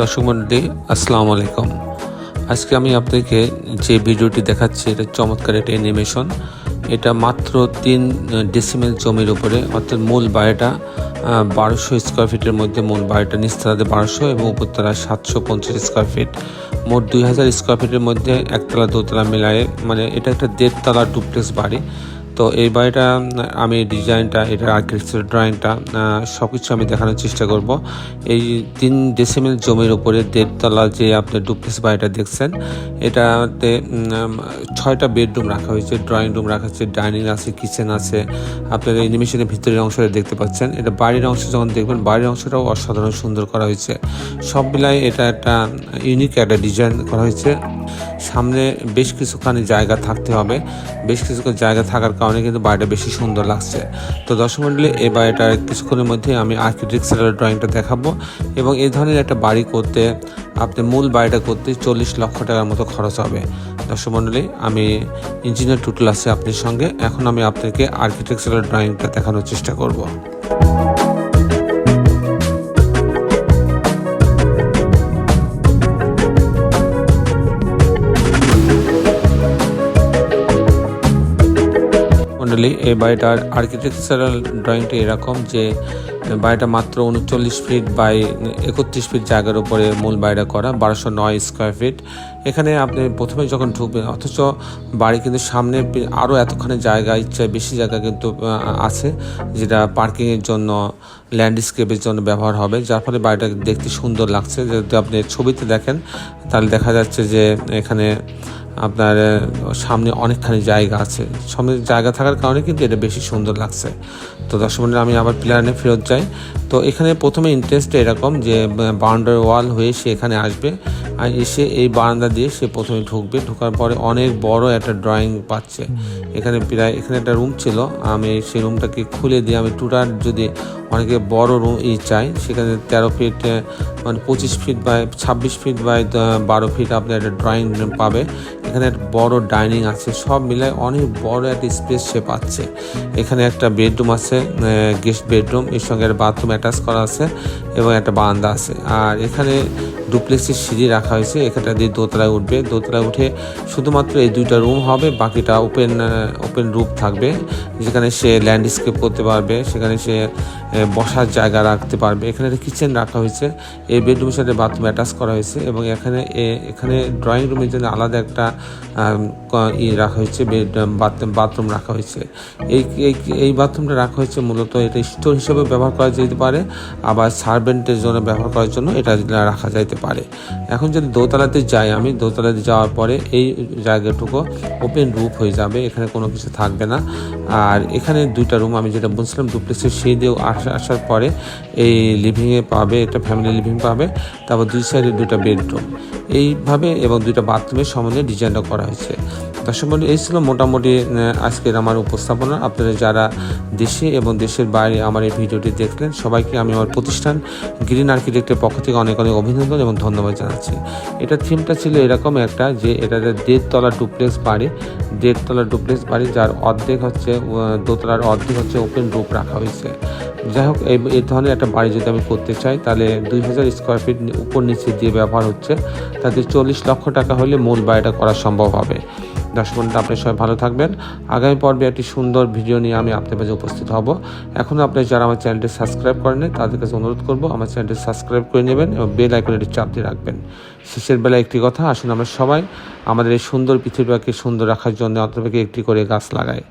দর্শক মন্ডলী, আসসালামু আলাইকুম। আজকে আমি আপনাকে যে ভিডিওটি দেখাচ্ছি, এটা চমৎকার একটা অ্যানিমেশন এটা মাত্র তিন ডেসিমেল জমির উপরে, অর্থাৎ মূল বাড়িটা বারোশো স্কোয়ার ফিটের মধ্যে মূল বাড়িটা নিচতলাতে বারোশো এবং উপরতলা সাতশো পঞ্চাশ স্কোয়ার ফিট মোট দুই হাজার স্কোয়ার ফিটের মধ্যে একতলা দোতলা মেলায় মানে এটা একটা দেড়তলা ডুপ্লেক্স বাড়ি। তো এই বাড়িটা, আমি ডিজাইনটা, এটা আর্কিটেকচার ড্রয়িংটা সব কিছু আমি দেখানোর চেষ্টা করব। এই তিন ডেসিমেল জমির উপরে দেড়তলা যে আপনি ডুপ্লেক্স বাড়িটা দেখছেন, এটাতে ছয়টা বেডরুম রাখা হয়েছে ড্রয়িং রুম রাখা হয়েছে ডাইনিং আছে কিচেন আছে। আপনারা অ্যানিমেশনের ভিতরের অংশটা দেখতে পাচ্ছেন। এটা বাড়ির অংশ যখন দেখবেন, বাড়ির অংশটাও অসাধারণ সুন্দর করা হয়েছে। সব মিলাই এটা একটা ইউনিক একটা ডিজাইন করা হয়েছে। সামনে বেশ কিছুখানি জায়গা থাকতে হবে। বেশ কিছুক্ষণ জায়গা থাকার কারণে কিন্তু বাড়িটা বেশি সুন্দর লাগছে। তো দর্শক মন্ডলী, এই বাড়িটার কিছুক্ষণের মধ্যে আমি আর্কিটেকচারাল ড্রয়িংটা দেখাবো এবং এই ধরনের একটা বাড়ি করতে, আপনি মূল বাড়িটা করতে চল্লিশ লক্ষ টাকার মতো খরচ হবে। দর্শক মন্ডলী, আমি ইঞ্জিনিয়ার টুটুল আছে আপনার সঙ্গে। এখন আমি আপনাকে আর্কিটেকচারাল ড্রয়িংটা দেখানোর চেষ্টা করব। মন্ডলী এই বাড়িটার আর্কিটেকচারাল ড্রয়িংটি এরকম যে বাড়িটা মাত্র উনচল্লিশ ফিট বাই একত্রিশ ফিট জায়গার উপরে মূল বাড়িটা করা, বারোশো নয় স্কোয়ার ফিট এখানে আপনি প্রথমে যখন ঢুকবেন, অথচ বাড়ি কিন্তু সামনে আরও এতখানি জায়গা, ইচ্ছায় বেশি জায়গা কিন্তু আছে, যেটা পার্কিংয়ের জন্য ল্যান্ডস্কেপের জন্য ব্যবহার হবে। যার ফলে বাড়িটা দেখতে সুন্দর লাগছে। যদি আপনি ছবিতে দেখেন, তাহলে দেখা যাচ্ছে যে এখানে আপনার, সামনে অনেকখানি জায়গা আছে। সামনে জায়গা থাকার কারণে কিন্তু এটা বেশি সুন্দর লাগছে। তো দর্শক পনেরো আমি আবার প্লেয়ারে ফেরত যাই। তো এখানে প্রথমে ইন্টারেস্ট এরকম যে বাউন্ডারি ওয়াল হয়ে সে এখানে আসবে। আর এসে এই বারান্দা দিয়ে সে প্রথমে ঢুকবে। ঢোকার পরে অনেক বড় একটা ড্রয়িং পাচ্ছে। এখানে প্রায় এখানে একটা রুম ছিল। আমি সেই রুমটাকে খুলে দিয়ে আমি টুটার যদি অনেকে বড় রুম ই চাই সেখানে তেরো ফিট মানে পঁচিশ ফিট বাই ছাব্বিশ ফিট বাই বারো ফিট আপনি একটা ড্রয়িং রুম পাবে। এখানে একটা বড় ডাইনিং আছে। সব মিলায় অনেক বড় একটা স্পেস সে পাচ্ছে। এখানে একটা বেডরুম আছে গেস্ট বেডরুম এর সঙ্গে একটা বাথরুম অ্যাটাচ করা আছে। এবং একটা বারান্দা আছে। আর এখানে ডুপ্লেক্সের সিঁড়ি রাখা হয়েছে। এখানটা দিয়ে দোতলায় উঠবে। দোতলায় উঠে শুধুমাত্র এই দুইটা রুম হবে, বাকিটা ওপেন ওপেন রুপ থাকবে। যেখানে সে ল্যান্ডস্কেপ করতে পারবে, সেখানে সে বসার জায়গা রাখতে পারবে। এখানে একটা কিচেন রাখা হয়েছে। এই বেডরুমের সাথে বাথরুম অ্যাটাচ করা হয়েছে এবং এখানে এখানে ড্রয়িং রুমের জন্য আলাদা একটা ই রাখা হয়েছে। বেড বাথরুম বাথরুম রাখা হয়েছে। এই এই বাথরুমটা রাখা হয়েছে মূলত এটা স্টোর হিসেবে ব্যবহার করা যেতে পারে। আবার সার্ভেন্টের জন্য ব্যবহার করার জন্য এটা রাখা যাইতে পারে। এখন যদি দোতলাতে যাই আমি, দোতলাতে যাওয়ার পরে এই জায়গাটুকু ওপেন রুপ হয়ে যাবে, এখানে কোনো কিছু থাকবে না। আর এখানে দুইটা রুম আমি যেটা বলছিলাম ডুপ্লেক্সের সেই দিয়েও আসা, আসার পরে এই লিভিংয়ে পাবে এটা ফ্যামিলি লিভিং পাবে। তারপর দুই সাইডে দুটা বেডরুম এইভাবে এবং দুইটা বাথরুমের সম্বন্ধে ডিজাইনটা করা হয়েছে। দর্শক বন্ধু, এই ছিল মোটামুটি আজকের আমার উপস্থাপনা। আপনারা যারা দেশে এবং দেশের বাইরে আমার এই ভিডিওটি দেখলেন, সবাইকে আমি আমার প্রতিষ্ঠান গ্রিন আর্কিটেক্টের পক্ষ থেকে অনেক অনেক অভিনন্দন এবং ধন্যবাদ জানাচ্ছি। এটা থিমটা ছিল এরকম একটা যে এটা দেড়তলা ডুপ্লেক্স বাড়ি। দেড়তলা ডুপ্লেক্স বাড়ি, যার অর্ধেক হচ্ছে দোতলার অর্ধেক হচ্ছে ওপেন রুপ রাখা হয়েছে। যাই হোক, এই এই ধরনের একটা বাড়ি যদি আমি করতে চাই, তাহলে দুই হাজার স্কোয়ার ফিট উপর নিচে দিয়ে ব্যবহার হচ্ছে। তাতে চল্লিশ লক্ষ টাকা হলে মূল বাড়িটা করা সম্ভব হবে। দশ বন্ধু আপনি সবাই ভালো থাকবেন। আগামী পর্বে একটি সুন্দর ভিডিও নিয়ে আমি আপনার মাঝে উপস্থিত হব। এখনও আপনি যারা আমার চ্যানেলটি সাবস্ক্রাইব করেন তাদের কাছে অনুরোধ করব, আমার চ্যানেলটি সাবস্ক্রাইব করে নেবেন এবং বেল আইকনটি চাপ দিয়ে রাখবেন। শেষের বেলা একটি কথা, আসুন আমরা সবাই আমাদের এই সুন্দর পৃথিবীটাকে সুন্দর রাখার জন্য অন্তত একটি করে গাছ লাগাই।